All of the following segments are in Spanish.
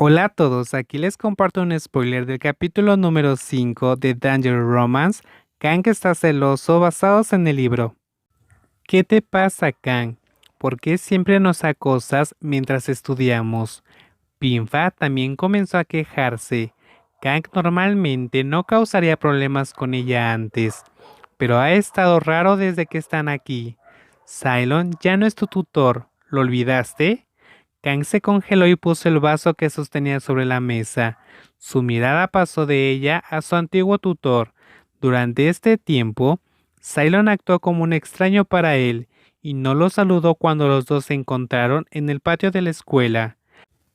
Hola a todos, aquí les comparto un spoiler del capítulo número 5 de Danger Romance, Kang está celoso basados en el libro. ¿Qué te pasa, Kang? ¿Por qué siempre nos acosas mientras estudiamos? Pinfa también comenzó a quejarse. Kang normalmente no causaría problemas con ella antes, pero ha estado raro desde que están aquí. Cylon ya no es tu tutor, ¿lo olvidaste? Kang se congeló y puso el vaso que sostenía sobre la mesa. Su mirada pasó de ella a su antiguo tutor. Durante este tiempo, Cylon actuó como un extraño para él y no lo saludó cuando los dos se encontraron en el patio de la escuela.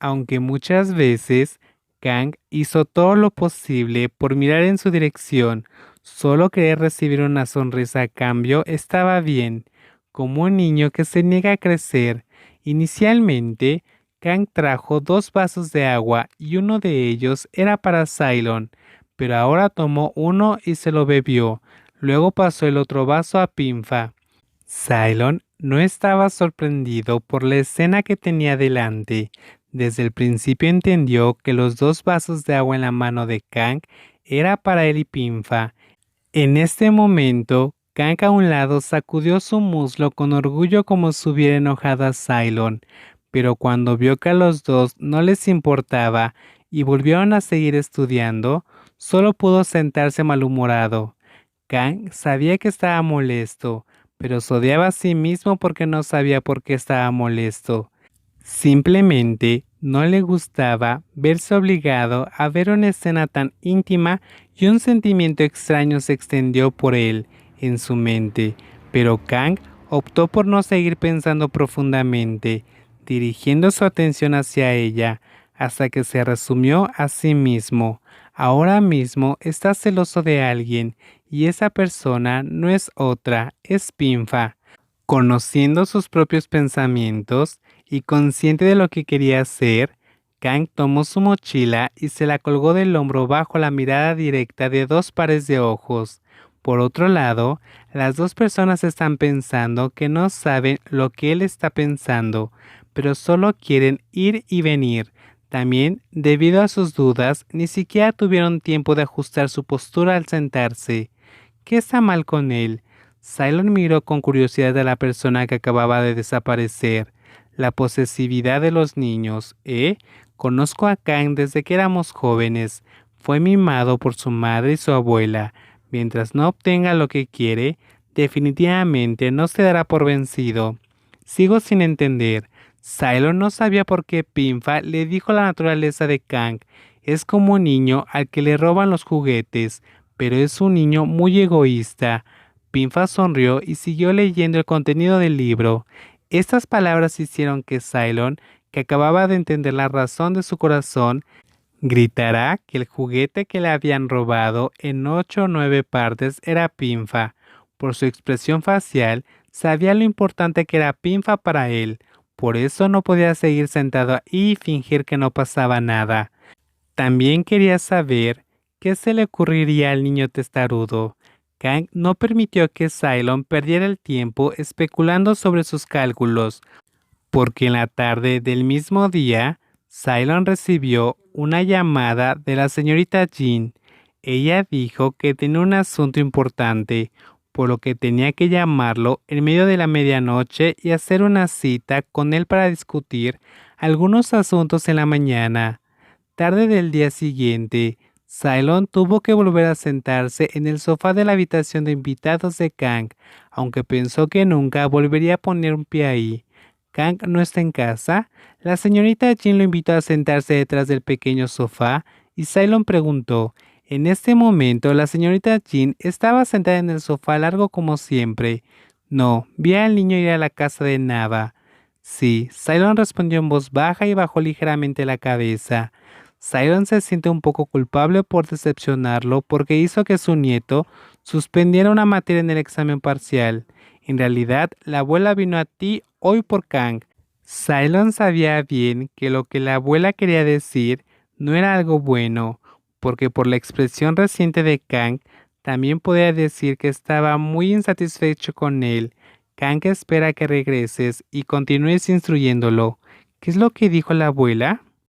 Aunque muchas veces Kang hizo todo lo posible por mirar en su dirección, solo querer recibir una sonrisa a cambio estaba bien, como un niño que se niega a crecer Inicialmente, Kang trajo dos vasos de agua y uno de ellos era para Cylon, pero ahora tomó uno y se lo bebió. Luego pasó el otro vaso a Pinfa. Cylon no estaba sorprendido por la escena que tenía delante. Desde el principio entendió que los dos vasos de agua en la mano de Kang era para él y Pinfa. En este momento, Kang a un lado sacudió su muslo con orgullo como si hubiera enojado a Cylon, pero cuando vio que a los dos no les importaba y volvieron a seguir estudiando, solo pudo sentarse malhumorado. Kang sabía que estaba molesto, pero se odiaba a sí mismo porque no sabía por qué estaba molesto. Simplemente no le gustaba verse obligado a ver una escena tan íntima y un sentimiento extraño se extendió por él en su mente, pero Kang optó por no seguir pensando profundamente, dirigiendo su atención hacia ella, hasta que se resumió a sí mismo. Ahora mismo está celoso de alguien, y esa persona no es otra, es Pinfa. Conociendo sus propios pensamientos y consciente de lo que quería hacer, Kang tomó su mochila y se la colgó del hombro bajo la mirada directa de dos pares de ojos. Por otro lado, las dos personas están pensando que no saben lo que él está pensando, pero solo quieren ir y venir. También, debido a sus dudas, ni siquiera tuvieron tiempo de ajustar su postura al sentarse. ¿Qué está mal con él? Cylon miró con curiosidad a la persona que acababa de desaparecer. La posesividad de los niños, ¿eh? Conozco a Kang desde que éramos jóvenes. Fue mimado por su madre y su abuela. Mientras no obtenga lo que quiere, definitivamente no se dará por vencido. Sigo sin entender. Cylon no sabía por qué Pinfa le dijo la naturaleza de Kang. Es como un niño al que le roban los juguetes, pero es un niño muy egoísta. Pinfa sonrió y siguió leyendo el contenido del libro. Estas palabras hicieron que Cylon, que acababa de entender la razón de su corazón, Gritará que el juguete que le habían robado en ocho o nueve partes era Pinfa. Por su expresión facial, sabía lo importante que era Pinfa para él. Por eso no podía seguir sentado y fingir que no pasaba nada. También quería saber qué se le ocurriría al niño testarudo. Kang no permitió que Cylon perdiera el tiempo especulando sobre sus cálculos, porque en la tarde del mismo día, Cylon recibió una llamada de la señorita Jean. Ella dijo que tenía un asunto importante, por lo que tenía que llamarlo en medio de la medianoche y hacer una cita con él para discutir algunos asuntos en la mañana. Tarde del día siguiente, Cylon tuvo que volver a sentarse en el sofá de la habitación de invitados de Kang, aunque pensó que nunca volvería a poner un pie ahí. Kang no está en casa, la señorita Jean lo invitó a sentarse detrás del pequeño sofá y Cylon preguntó. En este momento la señorita Jean estaba sentada en el sofá largo como siempre. No, vi al niño ir a la casa de Nava. Sí, Cylon respondió en voz baja y bajó ligeramente la cabeza. Cylon se siente un poco culpable por decepcionarlo porque hizo que su nieto suspendiera una materia en el examen parcial. En realidad, la abuela vino a ti hoy por Kang. Cylon sabía bien que lo que la abuela quería decir no era algo bueno, porque por la expresión reciente de Kang, también podía decir que estaba muy insatisfecho con él. Kang espera que regreses y continúes instruyéndolo. ¿Qué es lo que dijo la abuela?